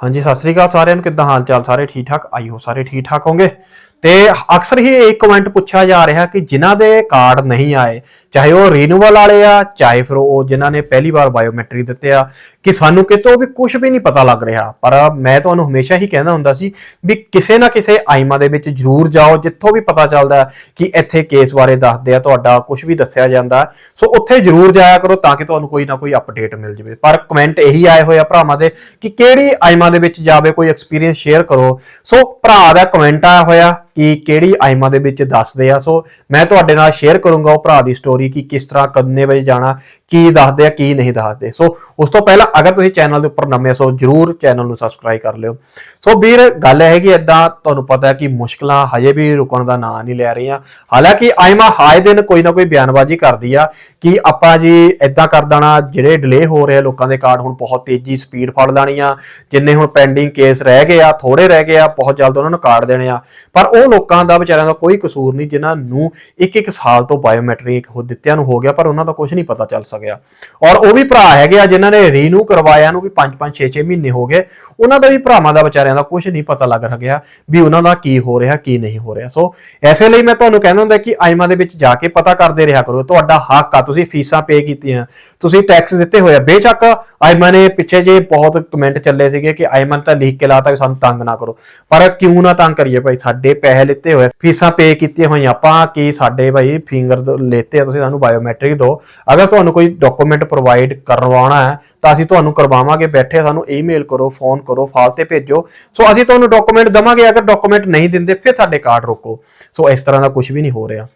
ਹਾਂਜੀ, ਸਤਿ ਸ੍ਰੀ ਅਕਾਲ ਸਾਰਿਆਂ ਨੂੰ, ਕਿੱਦਾਂ ਹਾਲ ਚਾਲ? ਸਾਰੇ ਠੀਕ ਠਾਕ? ਆਈ ਹੋ ਸਾਰੇ ਠੀਕ ਠਾਕ ਹੋਗੇ ਤੇ ਅਕਸਰ ਹੀ ਇੱਕ ਕਮੈਂਟ ਪੁੱਛਿਆ ਜਾ ਰਿਹਾ ਕਿ ਜਿਨ੍ਹਾਂ ਦੇ ਕਾਰਡ ਨਹੀਂ ਆਏ, ਚਾਹੇ ਉਹ ਰੀਨੂਅਲ ਵਾਲੇ ਆ, ਚਾਹੇ ਫਿਰ ਉਹ ਜਿਨ੍ਹਾਂ ਨੇ ਪਹਿਲੀ ਵਾਰ ਬਾਇਓਮੈਟ੍ਰਿਕ ਦਿੱਤੇ ਆ, ਕਿ ਸਾਨੂੰ ਕਿਤੋਂ ਵੀ ਕੁਝ ਵੀ ਨਹੀਂ ਪਤਾ ਲੱਗ ਰਿਹਾ। ਪਰ ਮੈਂ ਤੁਹਾਨੂੰ ਹਮੇਸ਼ਾ ਹੀ ਕਹਿੰਦਾ ਹੁੰਦਾ ਸੀ ਵੀ ਕਿਸੇ ਨਾ ਕਿਸੇ ਆਈਮਾ ਦੇ ਵਿੱਚ ਜ਼ਰੂਰ ਜਾਓ, ਜਿੱਥੋਂ ਵੀ ਪਤਾ ਚੱਲਦਾ ਕਿ ਇੱਥੇ ਕੇਸ ਬਾਰੇ ਦੱਸਦੇ ਆ, ਤੁਹਾਡਾ ਕੁਝ ਵੀ ਦੱਸਿਆ ਜਾਂਦਾ ਸੋ ਉੱਥੇ ਜ਼ਰੂਰ ਜਾਇਆ ਕਰੋ ਤਾਂ ਕਿ ਤੁਹਾਨੂੰ ਕੋਈ ਨਾ ਕੋਈ ਅਪਡੇਟ ਮਿਲ ਜਾਵੇ। ਪਰ ਕਮੈਂਟ ਇਹੀ ਆਏ ਹੋਏ ਆ ਭਰਾਵਾਂ ਦੇ ਕਿ ਕਿਹੜੀ ਆਈਮਾ ਦੇ ਵਿੱਚ ਜਾਵੇ, ਕੋਈ ਐਕਸਪੀਰੀਅੰਸ ਸ਼ੇਅਰ ਕਰੋ। ਸੋ ਭਰਾ ਦਾ ਕਮੈਂਟ ਆਇਆ ਹੋਇਆ ਕਿ ਕਿਹੜੀ ਆਈਮਾ ਦੇ ਵਿੱਚ ਦੱਸਦੇ ਆ। ਸੋ ਮੈਂ ਤੁਹਾਡੇ ਨਾਲ ਸ਼ੇਅਰ ਕਰੂੰਗਾ ਉਹ ਭਰਾ ਦੀ ਸਟੋਰੀ ਕਿ ਕਿਸ ਤਰ੍ਹਾਂ ਕਦਨੇ ਵਜੇ ਜਾਣਾ, ਕੀ ਦੱਸਦੇ ਆ, ਕੀ ਨਹੀਂ ਦੱਸਦੇ। ਸੋ ਉਸ ਤੋਂ ਪਹਿਲਾਂ ਅਗਰ ਤੁਸੀਂ ਚੈਨਲ ਦੇ ਉੱਪਰ ਨਵੇਂ ਸੋ ਜਰੂਰ ਚੈਨਲ ਨੂੰ ਸਬਸਕ੍ਰਾਈਬ ਕਰ ਲਿਓ। ਸੋ ਵੀਰ, ਗੱਲ ਇਹ ਹੈ ਕਿ ਇਦਾਂ ਤੁਹਾਨੂੰ ਪਤਾ ਹੈ ਕਿ ਮੁਸ਼ਕਲਾਂ ਹਜੇ ਵੀ ਰੁਕਣ ਦਾ ਨਾਂ ਨਹੀਂ ਲੈ ਰਹੀਆਂ। ਹਾਲਾਂਕਿ ਆਈਮਾ ਹਾਏ ਦਿਨ ਕੋਈ ਨਾ ਕੋਈ ਬਿਆਨਬਾਜ਼ੀ ਕਰਦੀ ਆ ਕਿ ਆਪਾਂ ਜੀ ਇਦਾਂ ਕਰ ਦੇਣਾ, ਜਿਹੜੇ ਡਿਲੇ ਹੋ ਰਹੇ ਆ ਲੋਕਾਂ ਦੇ ਕਾਰਡ ਹੁਣ ਬਹੁਤ ਤੇਜ਼ੀ ਸਪੀਡ ਫੜ ਲੈਣੀ ਆ। ਜਿੰਨੇ ਹੁਣ ਪੈਂਡਿੰਗ ਕੇਸ ਰਹਿ ਗਏ ਆ ਥੋੜੇ ਰਹਿ ਗਏ ਆ, ਬਹੁਤ ਜਲਦ ਉਹਨਾਂ ਨੂੰ ਕਾਰਡ ਦੇਣੇ ਆ। ਪਰ ਉਹ ਲੋਕਾਂ ਦਾ, ਵਿਚਾਰਿਆਂ ਦਾ ਕੋਈ ਕਸੂਰ ਨਹੀਂ, ਜਿਨ੍ਹਾਂ ਨੂੰ ਇੱਕ ਇੱਕ ਸਾਲ ਤੋਂ ਬਾਇਓਮੈਟ੍ਰਿਕ ਹੋ ਦਿੱਤਿਆਂ ਨੂੰ ਹੋ ਗਿਆ, ਪਰ ਉਹਨਾਂ ਦਾ ਕੁਝ ਨਹੀਂ ਪਤਾ ਚੱਲ ਸਕਿਆ। ਔਰ ਉਹ ਵੀ ਭਰਾ ਹੈਗੇ ਆ, ਜਿਨ੍ਹਾਂ ਨੇ ਰੀਨੂ ਕਰਵਾਇਆ ਨੂੰ ਵੀ 5 5 6 6 ਮਹੀਨੇ ਹੋ ਗਏ। ਉਹਨਾਂ ਦਾ ਵੀ ਭਰਾਵਾਂ ਦਾ, ਵਿਚਾਰਿਆਂ ਦਾ ਕੁਝ ਨਹੀਂ ਪਤਾ ਲੱਗ ਰਿਹਾ ਵੀ ਉਹਨਾਂ ਦਾ ਕੀ ਹੋ ਰਿਹਾ, ਕੀ ਨਹੀਂ ਹੋ ਰਿਹਾ। ਸੋ ਐਸੇ ਲਈ ਮੈਂ ਤੁਹਾਨੂੰ ਕਹਿੰਦਾ ਹੁੰਦਾ ਕਿ ਆਈਮਾ ਦੇ ਵਿੱਚ ਜਾ ਕੇ ਪਤਾ ਕਰਦੇ ਰਿਹਾ ਕਰੋ। ਤੁਹਾਡਾ ਹੱਕ ਆ, ਤੁਸੀਂ ਫੀਸਾਂ ਪੇ ਕੀਤੀਆਂ, ਤੁਸੀਂ ਟੈਕਸ ਦਿੱਤੇ ਹੋਏ ਆ। ਬੇਸ਼ੱਕ ਆਈਮਾ ਨੇ ਪਿੱਛੇ ਜੇ ਬਹੁਤ ਕਮੈਂਟ ਚੱਲੇ ਸੀਗੇ ਕਿ ਆਈਮਾ ਤਾਂ ਲਿਖ ਕੇ ਲਾਤਾ ਵੀ ਸਾਨੂੰ ਤੰਗ ਨਾ ਕਰੋ। ਪਰ ਕਿਉਂ ਨਾ ਤੰਗ ਕਰੀਏ ਭਾਈ? ਸਾਡੇ ਪੈਸੇ ਲਿੱਤੇ ਹੋਏ ਫੀਸਾਂ ਪੇ ਕੀਤੀਆਂ ਹੋਈਆਂ। ਆਪਾਂ ਕਿ ਸਾਡੇ ਭਾਈ ਫਿੰਗਰ ਲੈਤੇ ਆ, ਤੁਸੀਂ ਸਾਨੂੰ ਬਾਇਓਮੈਟ੍ਰਿਕ ਦਿਓ ਅਗਰ ਤੁਹਾਨੂੰ ਕੋਈ ਡਾਕੂਮੈਂਟ ਪ੍ਰੋਵਾਈਡ ਕਰਵਾਉਣਾ ਹੈ, ਤਾਂ ਅਸੀਂ ਤੁਹਾਨੂੰ ਕਰਵਾਵਾਂਗੇ। ਬੈਠੇ ਸਾਨੂੰ ਈਮੇਲ ਕਰੋ ਫੋਨ ਕਰੋ ਫਾਲ ਤੇ ਭੇਜੋ। ਸੋ ਅਸੀਂ ਤੁਹਾਨੂੰ ਡਾਕੂਮੈਂਟ ਦਵਾਂਗੇ, ਅਗਰ ਡਾਕੂਮੈਂਟ ਨਹੀਂ ਦਿੰਦੇ, ਫਿਰ ਸਾਡੇ ਕਾਰਡ ਰੋਕੋ। ਸੋ ਇਸ ਤਰ੍ਹਾਂ ਦਾ ਕੁਝ ਵੀ ਨਹੀਂ ਹੋ ਰਿਹਾ।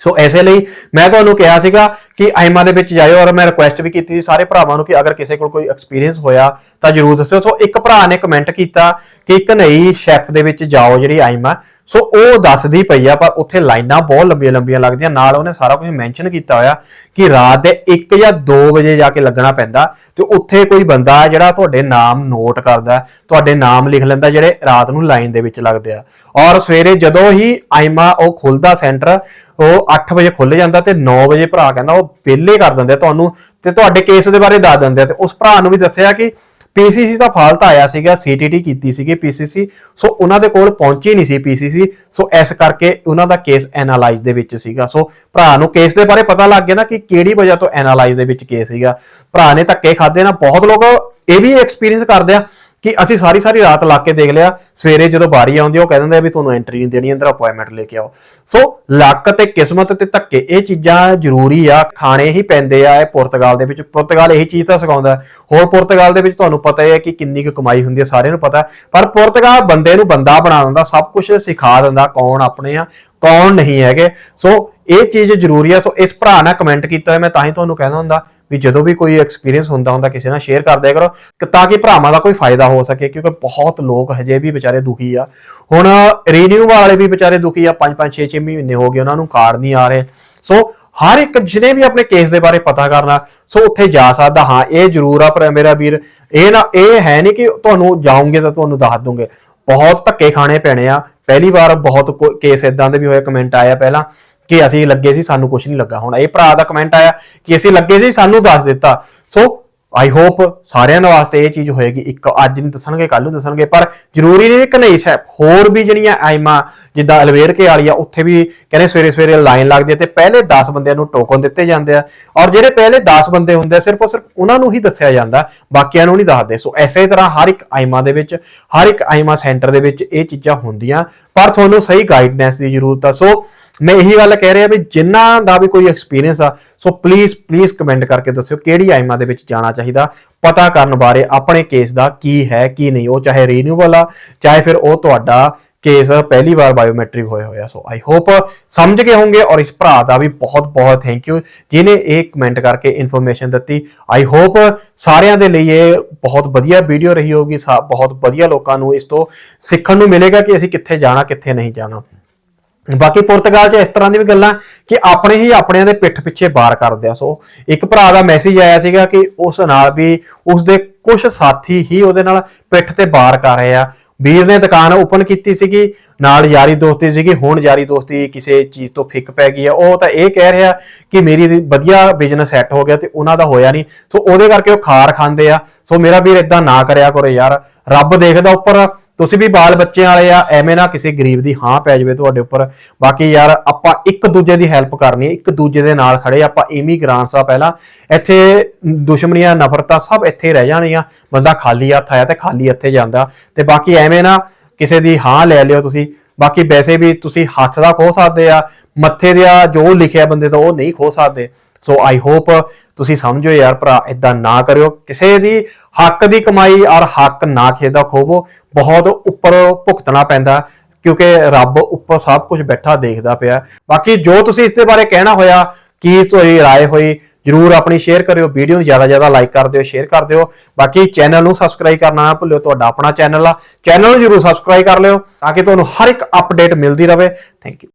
ਸੋ ਐਸੇ ਲਈ ਮੈਂ ਤੁਹਾਨੂੰ ਕਿਹਾ ਸੀਗਾ ਕਿ ਆਈਮਾ ਦੇ ਵਿੱਚ ਜਾਇਓ ਔਰ ਮੈਂ ਰਿਕੁਐਸਟ ਵੀ ਕੀਤੀ ਸੀ ਸਾਰੇ ਭਰਾਵਾਂ ਨੂੰ ਕਿ ਅਗਰ ਕਿਸੇ ਕੋਲ ਕੋਈ ਐਕਸਪੀਰੀਅੰਸ ਹੋਇਆ ਤਾਂ ਜਰੂਰ ਦੱਸਿਓ। ਸੋ ਇੱਕ ਭਰਾ ਨੇ ਕਮੈਂਟ ਕੀਤਾ ਕਿ ਇੱਕ ਨਈ ਸ਼ੈਫ ਦੇ ਵਿੱਚ ਜਾਓ ਜਿਹੜੀ ਆਈਮਾ। ਸੋ ਉਹ ਦੱਸਦੀ ਪਈ ਆ, ਪਰ ਉੱਥੇ ਲਾਈਨਾਂ ਬਹੁਤ ਲੰਬੀਆਂ ਲੰਬੀਆਂ ਲੱਗਦੀਆਂ। ਨਾਲ ਉਹਨੇ ਸਾਰਾ ਕੁਝ ਮੈਂਸ਼ਨ ਕੀਤਾ ਹੋਇਆ ਕਿ ਰਾਤ ਦੇ 1 ਜਾਂ 2 ਵਜੇ ਜਾ ਕੇ ਲੱਗਣਾ ਪੈਂਦਾ ਤੇ ਉੱਥੇ ਕੋਈ ਬੰਦਾ ਜਿਹੜਾ ਤੁਹਾਡੇ ਨਾਮ ਨੋਟ ਕਰਦਾ, ਤੁਹਾਡੇ ਨਾਮ ਲਿਖ ਲੈਂਦਾ ਜਿਹੜੇ ਰਾਤ ਨੂੰ ਲਾਈਨ ਦੇ ਵਿੱਚ ਲੱਗਦੇ ਆ। ਔਰ ਸਵੇਰੇ ਜਦੋਂ ਹੀ ਆਈਮਾ ਉਹ ਖੁੱਲਦਾ ਸੈਂਟਰ ਉਹ 8 ਵਜੇ ਖੁੱਲ ਜਾਂਦਾ ਤੇ 9 ਵਜੇ ਭਰਾ ਕਹਿੰਦਾ, ਉਹ ਵਿਹਲੇ ਕਰ ਦਿੰਦੇ ਆ ਤੁਹਾਨੂੰ ਤੇ ਤੁਹਾਡੇ ਕੇਸ ਦੇ ਬਾਰੇ ਦੱਸ ਦਿੰਦੇ ਆ। ਤੇ ਉਸ ਭਰਾ ਨੂੰ ਵੀ ਦੱਸਿਆ ਕਿ ਪੀਸੀਸੀ ਦਾ ਫਾਲਤ ਆਇਆ ਸੀਗਾ ਸੀਟੀਟੀ ਕੀਤੀ ਸੀਗੀ ਪੀਸੀਸੀ ਸੋ ਉਹਨਾਂ ਦੇ ਕੋਲ ਪਹੁੰਚੀ ਨਹੀਂ ਸੀ ਪੀਸੀਸੀ ਸੋ ਇਸ ਕਰਕੇ ਉਹਨਾਂ ਦਾ ਕੇਸ ਐਨਾਲਾਈਜ਼ ਦੇ ਵਿੱਚ ਸੀਗਾ। ਸੋ ਭਰਾ ਨੂੰ ਕੇਸ ਦੇ ਬਾਰੇ ਪਤਾ ਲੱਗ ਗਿਆ ਨਾ ਕਿ ਕਿਹੜੀ ਵਜ੍ਹਾ ਤੋਂ ਐਨਾਲਾਈਜ਼ ਦੇ ਵਿੱਚ ਕੇਸ ਸੀਗਾ। ਭਰਾ ਨੇ ਧੱਕੇ ਖਾਦੇ ਨਾ ਬਹੁਤ ਲੋਕ ਇਹ ਵੀ ਐਕਸਪੀਰੀਅੰਸ ਕਰਦੇ ਆ ਕਿ ਅਸੀਂ ਸਾਰੀ ਸਾਰੀ ਰਾਤ ਲਾ ਕੇ ਦੇਖ ਲਿਆ, ਸਵੇਰੇ ਜਦੋਂ ਬਾਰੀ ਆਉਂਦੀ ਉਹ ਕਹਿ ਦਿੰਦੇ ਆ ਵੀ ਤੁਹਾਨੂੰ ਐਂਟਰੀ ਨਹੀਂ ਦੇਣੀ, ਅੰਦਰ ਅਪਾਇੰਟਮੈਂਟ ਲੈ ਕੇ ਆਓ। ਸੋ ਲੱਕ ਤੇ ਕਿਸਮਤ ਤੇ ਧੱਕੇ, ਇਹ ਚੀਜ਼ਾਂ ਜ਼ਰੂਰੀ ਆ, ਖਾਣੇ ਹੀ ਪੈਂਦੇ ਆ, ਇਹ ਪੁਰਤਗਾਲ ਦੇ ਵਿੱਚ, ਪੁਰਤਗਾਲ ਇਹੀ ਚੀਜ਼ ਤਾਂ ਸਿਖਾਉਂਦਾ ਹੋਰ ਪੁਰਤਗਾਲ ਦੇ ਵਿੱਚ ਤੁਹਾਨੂੰ ਪਤਾ ਹੀ ਹੈ ਕਿ ਕਿੰਨੀ ਕੁ ਕਮਾਈ ਹੁੰਦੀ ਹੈ ਸਾਰਿਆਂ ਨੂੰ ਪਤਾ ਪਰ ਪੁਰਤਗਾਲ ਬੰਦੇ ਨੂੰ ਬੰਦਾ ਬਣਾ ਦਿੰਦਾ, ਸਭ ਕੁਝ ਸਿਖਾ ਦਿੰਦਾ, ਕੌਣ ਆਪਣੇ ਆ, ਕੌਣ ਨਹੀਂ ਹੈਗੇ। ਸੋ ਇਹ ਚੀਜ਼ ਜ਼ਰੂਰੀ ਆ ਸੋ ਇਸ ਭਰਾ ਨੇ ਕਮੈਂਟ ਕੀਤਾ ਮੈਂ ਤਾਂ ਹੀ ਤੁਹਾਨੂੰ ਕਹਿੰਦਾ ਹੁੰਦਾ ਵੀ ਜਦੋਂ ਵੀ ਕੋਈ ਐਕਸਪੀਰੀਅੰਸ ਹੁੰਦਾ ਹੁੰਦਾ ਕਿਸੇ ਨਾਲ ਸ਼ੇਅਰ ਕਰ ਦਿਆ ਕਰੋ ਕਿ ਤਾਂ ਕਿ ਭਰਾਵਾਂ ਦਾ ਕੋਈ ਫਾਇਦਾ ਹੋ ਸਕੇ, ਕਿਉਂਕਿ ਬਹੁਤ ਲੋਕ ਹਜੇ ਵੀ ਵਿਚਾਰੇ ਦੁਖੀ ਆ। ਹੁਣ ਰੀਨਿਊ ਵਾਲੇ ਵੀ ਵਿਚਾਰੇ ਦੁਖੀ ਆ 5 5 6 6 ਮਹੀਨੇ ਹੋ ਗਏ, ਉਹਨਾਂ ਨੂੰ ਕਾਰਡ ਨਹੀਂ ਆ ਰਹੇ। ਸੋ ਹਰ ਇੱਕ ਜਿਹਨੇ ਵੀ ਆਪਣੇ ਕੇਸ ਦੇ ਬਾਰੇ ਪਤਾ ਕਰਨਾ ਸੋ ਉੱਥੇ ਜਾ ਸਕਦਾ, ਹਾਂ, ਇਹ ਜ਼ਰੂਰ ਆ ਪਰ ਮੇਰਾ ਵੀਰ, ਇਹ ਨਾ, ਇਹ ਹੈ ਨਹੀਂ ਕਿ ਤੁਹਾਨੂੰ ਜਾਓਗੇ ਤਾਂ ਤੁਹਾਨੂੰ ਦੱਸ ਦੂੰਗੇ। ਬਹੁਤ ਧੱਕੇ ਖਾਣੇ ਪੈਣੇ ਆ। ਪਹਿਲੀ ਵਾਰ ਬਹੁਤ ਕੇਸ ਇਦਾਂ ਦੇ ਵੀ ਹੋਏ ਕਮੈਂਟ ਆਇਆ ਪਹਿਲਾਂ। ਕਿ ਅਸੀਂ ਲੱਗੇ ਸੀ, ਸਾਨੂੰ ਕੁਝ ਨਹੀਂ ਲੱਗਾ। ਹੁਣ ਇਹ ਭਰਾ ਦਾ ਕਮੈਂਟ ਆਇਆ ਕਿ ਅਸੀਂ ਲੱਗੇ ਸੀ, ਸਾਨੂੰ ਦੱਸ ਦਿੱਤਾ। ਸੋ ਆਈ ਹੋਪ ਸਾਰਿਆਂ ਦੇ ਵਾਸਤੇ ਇਹ ਚੀਜ਼ ਹੋਏਗੀ। ਇੱਕ ਅੱਜ ਨਹੀਂ ਦੱਸਣਗੇ ਕੱਲ ਨੂੰ ਦੱਸਣਗੇ, ਪਰ ਜ਼ਰੂਰੀ ਨਹੀਂ ਕਿ ਨਹੀਂ ਹੋਰ ਵੀ ਜਿਹੜੀਆਂ ਆਈਮਾ ਜਿੱਦਾਂ ਅਲਵੇਰ ਕੇ ਵਾਲੀ ਆ, ਉੱਥੇ ਵੀ ਕਹਿੰਦੇ ਸਵੇਰੇ ਸਵੇਰੇ ਲਾਈਨ ਲੱਗਦੀ ਹੈ ਤੇ ਪਹਿਲੇ 10 ਬੰਦਿਆਂ ਨੂੰ ਟੋਕਨ ਦਿੱਤੇ ਜਾਂਦੇ ਆ। ਔਰ ਜਿਹੜੇ ਪਹਿਲੇ 10 ਬੰਦੇ ਹੁੰਦੇ ਆ, ਸਿਰਫ ਔਰ ਸਿਰਫ ਉਹਨਾਂ ਨੂੰ ਹੀ ਦੱਸਿਆ ਜਾਂਦਾ, ਬਾਕੀਆਂ ਨੂੰ ਨਹੀਂ ਦੱਸਦੇ। ਸੋ ਐਸੇ ਤਰ੍ਹਾਂ ਹਰ ਇੱਕ ਆਈਮਾ ਦੇ ਵਿੱਚ, ਹਰ ਇੱਕ ਆਈਮਾ ਸੈਂਟਰ ਦੇ ਵਿੱਚ ਇਹ ਚੀਜ਼ਾਂ ਹੁੰਦੀਆਂ, ਪਰ ਤੁਹਾਨੂੰ ਸਹੀ ਗਾਈਡਨੈਂਸ ਦੀ ਜ਼ਰੂਰਤ ਆ। ਸੋ ਮੈਂ ਇਹੀ ਗੱਲ ਕਹਿ ਰਿਹਾ ਵੀ ਜਿਨ੍ਹਾਂ ਦਾ ਵੀ ਕੋਈ ਐਕਸਪੀਰੀਅੰਸ ਆ ਸੋ ਪਲੀਜ਼ ਪਲੀਜ਼ ਕਮੈਂਟ ਕਰਕੇ ਦੱਸਿਓ ਕਿਹੜੀ ਆਈਮਾ ਦੇ ਵਿੱਚ ਜਾਣਾ ਚਾਹੀਦਾ, ਪਤਾ ਕਰਨ ਬਾਰੇ ਆਪਣੇ ਕੇਸ ਦਾ ਕੀ ਹੈ, ਕੀ ਨਹੀਂ। ਉਹ ਚਾਹੇ ਰੀਨਿਊਬਲ ਆ, ਚਾਹੇ ਫਿਰ ਉਹ ਤੁਹਾਡਾ ਕੇਸ ਪਹਿਲੀ ਵਾਰ ਬਾਇਓਮੈਟ੍ਰਿਕ ਹੋਇਆ ਹੋਇਆ। ਸੋ ਆਈ ਹੋਪ ਸਮਝ ਗਏ ਹੋਵੋਗੇ ਔਰ ਇਸ ਭਰਾ ਦਾ ਵੀ ਬਹੁਤ ਬਹੁਤ ਥੈਂਕ ਯੂ ਜਿਨੇ ਇਹ ਕਮੈਂਟ ਕਰਕੇ ਇਨਫੋਰਮੇਸ਼ਨ ਦਿੱਤੀ ਆਈ ਹੋਪ ਸਾਰਿਆਂ ਦੇ ਲਈ ਇਹ ਬਹੁਤ ਵਧੀਆ ਵੀਡੀਓ ਰਹੀ ਹੋਗੀ ਸਾ- ਬਹੁਤ ਵਧੀਆ ਲੋਕਾਂ ਨੂੰ ਇਸ ਤੋਂ ਸਿੱਖਣ ਨੂੰ ਮਿਲੇਗਾ ਕਿ ਅਸੀਂ ਕਿੱਥੇ ਜਾਣਾ, ਕਿੱਥੇ ਨਹੀਂ ਜਾਣਾ। ਬਾਕੀ ਪੁਰਤਗਾਲ 'ਚ ਇਸ ਤਰ੍ਹਾਂ ਦੀ ਵੀ ਗੱਲਾਂ ਕਿ ਆਪਣੇ ਹੀ ਆਪਣਿਆਂ ਦੇ ਪਿੱਠ ਪਿੱਛੇ ਬਾਰ ਕਰਦੇ ਆ। ਸੋ ਇੱਕ ਭਰਾ ਦਾ ਮੈਸੇਜ ਆਇਆ ਸੀਗਾ ਕਿ ਉਸ ਨਾਲ ਵੀ, ਉਸ ਦੇ ਕੁਝ ਸਾਥੀ ਹੀ ਉਹਦੇ ਨਾਲ ਪਿੱਠ ਤੇ ਬਾਰ ਕਰ ਰਹੇ ਆ। ਵੀਰ ਨੇ ਦੁਕਾਨ ਓਪਨ ਕੀਤੀ ਸੀਗੀ, ਨਾਲ ਯਾਰੀ ਦੋਸਤੀ ਸੀਗੀ, ਹੁਣ ਯਾਰੀ ਦੋਸਤੀ ਕਿਸੇ ਚੀਜ਼ ਤੋਂ ਫਿੱਕ ਪੈ ਗਈ ਹੈ ਉਹ ਤਾਂ ਇਹ ਕਹਿ ਰਿਹਾ ਕਿ ਮੇਰੀ ਵਧੀਆ ਬਿਜ਼ਨਸ ਸੈੱਟ ਹੋ ਗਿਆ ਤੇ ਉਹਨਾਂ ਦਾ ਹੋਇਆ ਨਹੀਂ। ਸੋ ਉਹਦੇ ਕਰਕੇ ਉਹ ਖਾਰ ਖਾਂਦੇ ਆ। ਸੋ ਮੇਰਾ ਵੀਰ ਇਦਾਂ ਨਾ ਕਰਿਆ ਕਰੋ ਯਾਰ। ਰੱਬ ਦੇਖਦਾ ਉੱਪਰ। ਤੁਸੀਂ ਵੀ ਬਾਲ ਬੱਚਿਆਂ ਵਾਲੇ ਆ, ਐਵੇਂ ਨਾ ਕਿਸੇ ਗਰੀਬ ਦੀ ਹਾਂ ਪੈ ਜਾਵੇ ਤੁਹਾਡੇ ਉੱਪਰ। ਬਾਕੀ ਯਾਰ, ਆਪਾਂ ਇੱਕ ਦੂਜੇ ਦੀ ਹੈਲਪ ਕਰਨੀ ਹੈ, ਇੱਕ ਦੂਜੇ ਦੇ ਨਾਲ ਖੜੇ ਆਪਾਂ ਇਮੀਗ੍ਰਾਂਟਸ ਆ ਪਹਿਲਾਂ। ਇੱਥੇ ਦੁਸ਼ਮਣੀਆਂ, ਨਫ਼ਰਤਾਂ ਸਭ ਇੱਥੇ ਰਹਿ ਜਾਣੀਆਂ। ਬੰਦਾ ਖਾਲੀ ਹੱਥ ਆਇਆ ਤੇ ਖਾਲੀ ਹੱਥੇ ਜਾਂਦਾ। ਤੇ ਬਾਕੀ ਐਵੇਂ ਨਾ ਕਿਸੇ ਦੀ ਹਾਂ ਲੈ ਲਿਓ ਤੁਸੀਂ। ਬਾਕੀ ਵੈਸੇ ਵੀ ਤੁਸੀਂ ਹੱਥ ਦਾ ਖੋ ਸਕਦੇ ਆ, ਮੱਥੇ ਦਾ ਜੋ ਲਿਖਿਆ ਬੰਦੇ ਤੋਂ ਉਹ ਨਹੀਂ ਖੋ ਸਕਦੇ। ਸੋ ਆਈ ਹੋਪ ਤੁਸੀਂ ਸਮਝੋ ਯਾਰ ਭਰਾ ਇਦਾਂ ਨਾ ਕਰਿਓ ਕਿਸੇ ਦੀ ਹੱਕ ਦੀ ਕਮਾਈ ਔਰ ਹੱਕ ਨਾ ਕਿਸੇ ਦਾ ਖੋਵੋ ਬਹੁਤ ਉੱਪਰ ਭੁਗਤਣਾ ਪੈਂਦਾ ਕਿਉਂਕਿ ਰੱਬ ਉੱਪਰ ਸਭ ਕੁਝ ਬੈਠਾ ਦੇਖਦਾ ਪਿਆ ਬਾਕੀ ਜੋ ਤੁਸੀਂ ਇਸ ਦੇ ਬਾਰੇ ਕਹਿਣਾ ਹੋਇਆ ਕੀ ਤੁਹਾਡੀ رائے ਹੋਈ ਜਰੂਰ ਆਪਣੀ ਸ਼ੇਅਰ ਕਰਿਓ ਵੀਡੀਓ ਨੂੰ ਜਿਆਦਾ ਜਿਆਦਾ ਲਾਈਕ ਕਰ ਦਿਓ ਸ਼ੇਅਰ ਕਰ ਦਿਓ ਬਾਕੀ ਚੈਨਲ ਨੂੰ ਸਬਸਕ੍ਰਾਈਬ ਕਰਨਾ ਨਾ ਭੁੱਲਿਓ ਤੁਹਾਡਾ ਆਪਣਾ ਚੈਨਲ ਆ ਚੈਨਲ ਨੂੰ ਜਰੂਰ ਸਬਸਕ੍ਰਾਈਬ ਕਰ ਲਿਓ ਤਾਂ ਕਿ ਤੁਹਾਨੂੰ ਹਰ ਇੱਕ ਅਪਡੇਟ ਮਿਲਦੀ ਰਹੇ ਥੈਂਕ ਯੂ